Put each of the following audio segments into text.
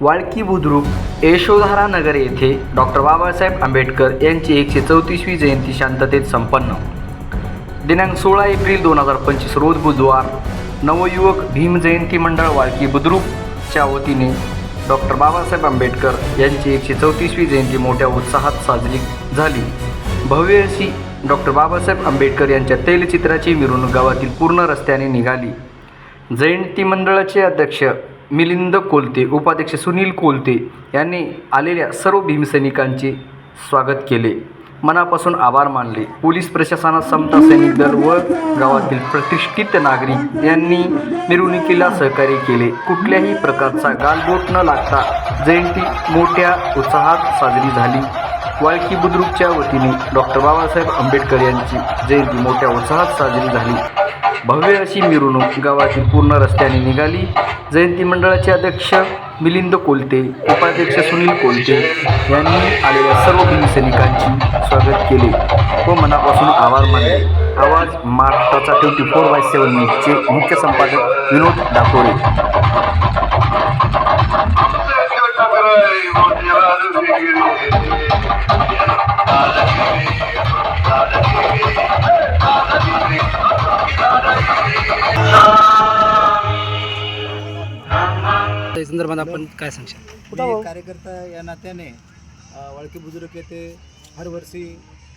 वाळकी बुद्रुक यशोधारा नगर येथे डॉक्टर बाबासाहेब आंबेडकर यांची एकशे चौतीसवी जयंती शांततेत संपन्न. दिनांक सोळा एप्रिल दोन हजार पंचवीस रोज बुधवार नवयुवक भीम जयंती मंडळ वाळकी बुद्रुकच्या वतीने डॉक्टर बाबासाहेब आंबेडकर यांची एकशे चौतीसवी जयंती मोठ्या उत्साहात साजरी झाली. भव्य अशी डॉक्टर बाबासाहेब आंबेडकर यांच्या तैलचित्राची मिरवणूक गावातील पूर्ण रस्त्याने निघाली. जयंती मंडळाचे अध्यक्ष मिलिंद कोलते उपाध्यक्ष सुनील कोलते यांनी आलेल्या सर्व भीमसैनिकांचे स्वागत केले. मनापासून आभार मानले. पोलीस प्रशासनात समता सैनिक दल व गावातील प्रतिष्ठित नागरिक यांनी मिरवणुकीला सहकार्य केले. कुठल्याही प्रकारचा गालबोट न लागता जयंती मोठ्या उत्साहात साजरी झाली. वाळकी बुद्रुकच्या वतीने डॉक्टर बाबासाहेब आंबेडकर यांची जयंती मोठ्या उत्साहात साजरी झाली. भव्य अशी मिरवणूक गावातील पूर्ण रस्त्याने निघाली. जयंती मंडळाचे अध्यक्ष मिलिंद कोलते उपाध्यक्ष सुनील कोलते यांनी आलेल्या सर्व भीमसैनिकांची स्वागत केले व मनापासून आभार मानले. आवाज महाराष्ट्राचा ट्वेंटी फोर बाय सेवन न्यूजचे मुख्य संपादक विनोद डाकोरे संदर्भात आपण काय सांगशाल? मी कार्यकर्ता या नात्याने अ, वाळकी बुजुर्ग येथे हरवर्षी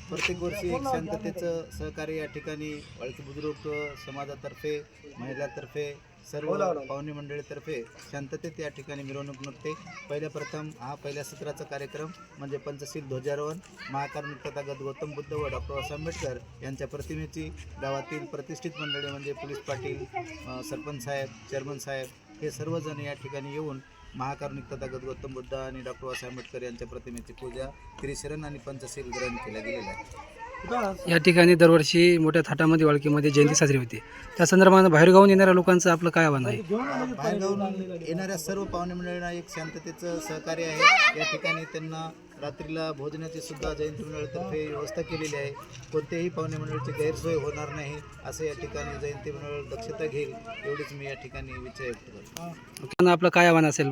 प्रत्येक वर्षी एक शांततेचं सहकार्य या ठिकाणी वाळकी बुजुर्ग समाजातर्फे महिलातर्फे सर्व पाहुणे मंडळीतर्फे शांततेत या ठिकाणी मिरवणूक निघते. पहिल्या प्रथम हा पहिल्या सत्राचा कार्यक्रम म्हणजे पंचशील ध्वजारोहण महाकारुणिक तथागत गौतम बुद्ध व डॉक्टर बाबासाहेब आंबेडकर यांच्या प्रतिमेची गावातील प्रतिष्ठित मंडळी म्हणजे पोलीस पाटील अ, सरपंच साहेब चेअरमन साहेब हे सर्वजण या ठिकाणी येऊन महाकारुणिक तथागत गौतम बुद्ध आणि डॉक्टर बाबासाहेब आंबेडकर यांच्या प्रतिमेची पूजा त्रिशरण आणि पंचशील ग्रहण केल्या गेलेल्या आहे या ठिकाणी दरवर्षी मोठ्या थाटामध्ये वाळकीमध्ये जयंती साजरी होते. त्या संदर्भात बाहेरगावून येणाऱ्या लोकांचं आपलं काय आव्हान आहे? बाहेरगावून येणाऱ्या सर्व पाहुणे मंडळींना एक शांततेचं सहकार्य आहे. या ठिकाणी त्यांना रात्रीला भोजनाची सुद्धा जयंती मंडळातर्फे व्यवस्था केलेली आहे. कोणत्याही पाहुणे मंडळीची गैरसोय होणार नाही असं या ठिकाणी जयंती मंडळ दक्षता घेईल एवढीच मी या ठिकाणी विचार व्यक्त करतो. त्यांना आपलं काय आव्हान असेल?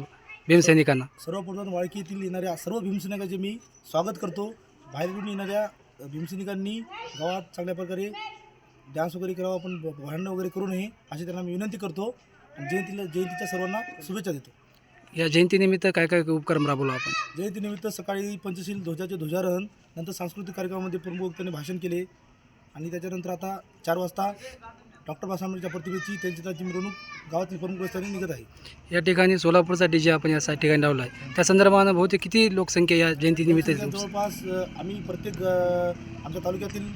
भीमसैनिकांना सर्वप्रथम वाळकी येथील येणाऱ्या सर्व भीमसैनिकांचे मी स्वागत करतो. बाहेरून येणाऱ्या भीमसैनिकांनी गावात चांगल्या प्रकारे डान्स वगैरे करावा पण ब- भांडणं वगैरे करू नये अशी त्यांना मी विनंती करतो. जयंतीला जयंतीच्या सर्वांना शुभेच्छा देतो. या जयंतीनिमित्त काय काय उपक्रम राबवलो आपण? जयंतीनिमित्त सकाळी पंचशील ध्वजाचे ध्वजारोहण नंतर सांस्कृतिक कार्यक्रमामध्ये प्रमुख त्यांनी भाषण केले. आणि त्याच्यानंतर आता चार वाजता डॉक्टर बाबासाहेब आंबेडकरच्या प्रतिमेची त्यांची मिरवणूक गावातील प्रमुख रस्त्याने निघत आहे. या ठिकाणी सोलापूरचा डी जे आपण या सा- ठिकाणी लावला आहे त्या संदर्भानं बहुतेक किती लोकसंख्या या जयंतीनिमित्त जवळपास अ, आम्ही प्रत्येक अ, आमच्या तालुक्यातील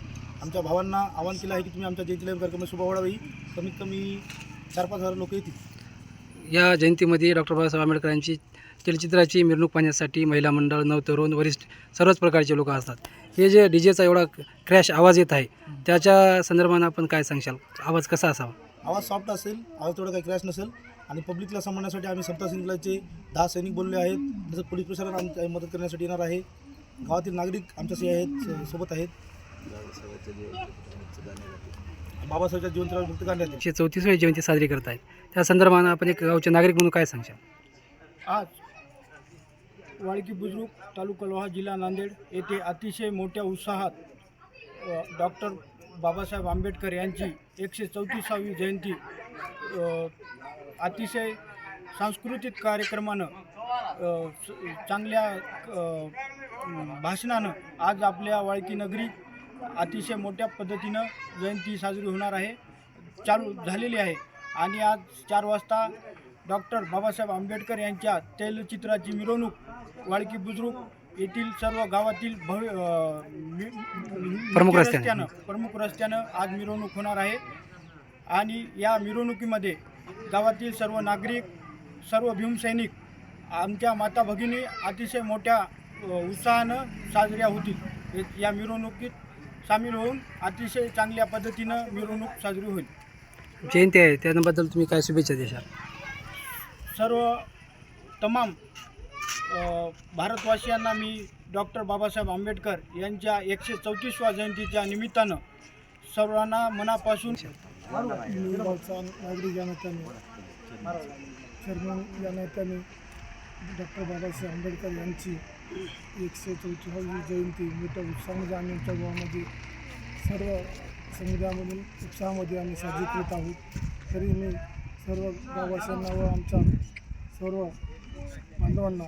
आमच्या भावांना आवाहन केलं आहे की तुम्ही आमच्या जयंतीला कार्यक्रमात शोभा वाढावी. कमीत कमी चार पाच हजार लोक येतील. या जयंतीमध्ये डॉक्टर बाबासाहेब आंबेडकरांची चलचित्राची मिरवणूक पाहण्यासाठी महिला मंडळ नवतरुण वरिष्ठ सर्वच प्रकारचे लोक असतात. हे जे डी जेचा एवढा क्रॅश आवाज येत आहे त्याच्या संदर्भानं आपण काय सांगशाल? आवाज कसा असावा? आवाज सॉफ्ट असेल आवाज तेवढा काही क्रॅश नसेल आणि पब्लिकला सांभाळण्यासाठी आम्ही समता सिंगलाचे दहा सैनिक बोलले आहेत. तसंच पोलीस प्रशासन आमच्या मदत करण्यासाठी येणार आहे. गावातील नागरिक आमच्याशी आहेत सोबत आहेत. बाबासाहेबच्या जीवनचरावर मुक्त करण्यात एकशे चौतीसवी जयंती साजरी करत आहेत त्या संदर्भानं आपण एक गावचे नागरिक म्हणून काय सांगशाल? आज वाळकी बुजुर्ग तालुका लोहा जिल्हा नांदेड येथे अतिशय मोठ्या उत्साहात डॉक्टर बाबासाहेब आंबेडकर यांची एकशे चौतीसावी जयंती अतिशय सांस्कृतिक कार्यक्रमानं चांगल्या भाषणानं आज आपल्या वाळकी नगरी अतिशय मोठ्या पद्धतीनं जयंती साजरी होणार आहे. चालू झालेली आहे. आणि आज चार वाजता डॉक्टर बाबासाहेब आंबेडकर यांच्या तैलचित्राची मिरवणूक वाळकी बुजुर्ग येथील सर्व गावातील भव्य प्रमुख रस्त्याने. प्रमुख रस्त्यानं आज मिरवणूक होणार आहे. आणि या मिरवणुकीमध्ये गावातील सर्व नागरिक सर्व भीमसैनिक आमच्या माता भगिनी अतिशय मोठ्या उत्साहानं साजऱ्या होतील. या मिरवणुकीत सामील होऊन अतिशय चांगल्या पद्धतीनं मिरवणूक साजरी होईल. जयंती आहे त्याबद्दल तुम्ही काय शुभेच्छा देशाल? सर्व तमाम अ, भारतवासियांना मी डॉक्टर बाबासाहेब आंबेडकर यांच्या एकशे चौतीसव्या जयंतीच्या निमित्तानं सर्वांना मनापासून नागरिक या नात्याने चेअरमन या नात्याने डॉक्टर बाबासाहेब आंबेडकर यांची एकशे चौतीसावी जयंती मोठ्या उत्साहामध्ये आम्ही आमच्या गावामध्ये सर्व समुदायामधून उत्साहामध्ये आम्ही साजरी करत आहोत. तरी मी सर्व गाववासियांना व आमच्या सर्व बांधवांना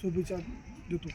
शुभेच्छा देतो.